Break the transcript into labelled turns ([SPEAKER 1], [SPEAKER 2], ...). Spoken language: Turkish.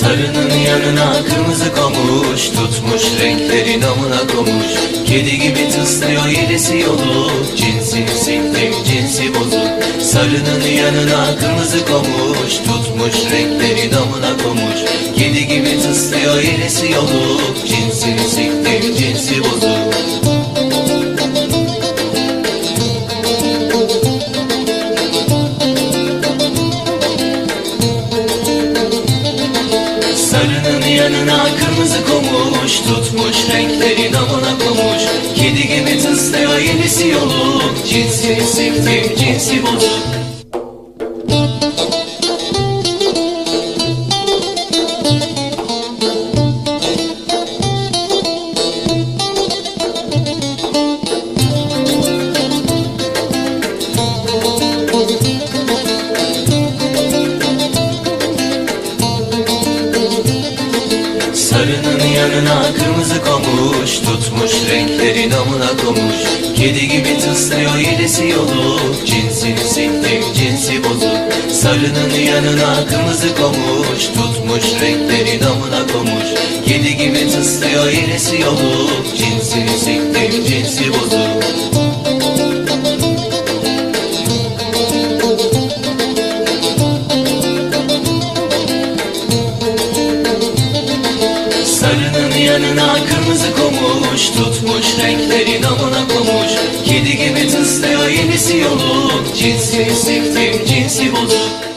[SPEAKER 1] Sarının yanına kırmızı komuş Tutmuş renkleri namına komuş Kedi gibi tıslıyor yedisi yolu Cinsi siktim cinsi bozuk. Sarının yanına kırmızı komuş Tutmuş renkleri damına komuş Kedi gibi tıslıyor yedisi yolu Cinsi siktim cinsi bozuk. Yanına kırmızı komuş Tutmuş renkleri namına komuş Kedi gibi tıslıyor yenisi yolu Cinsini siktim cinsi bozuk Sarının yanına kırmızı komuş Tutmuş renkleri namına komuş Kedi gibi tıslıyor yedisi yolu Cinsini siktim cinsi bozuk Sarının yanına kırmızı komuş Tutmuş renkleri namına komuş Kedi gibi tıslıyor yedisi yolu Cinsini siktim cinsi bozuk yanına kırmızı komuş Tutmuş renkleri namına komuş Kedi gibi tıslıyor yenisi yolu Cinsini siktim cinsi bozuk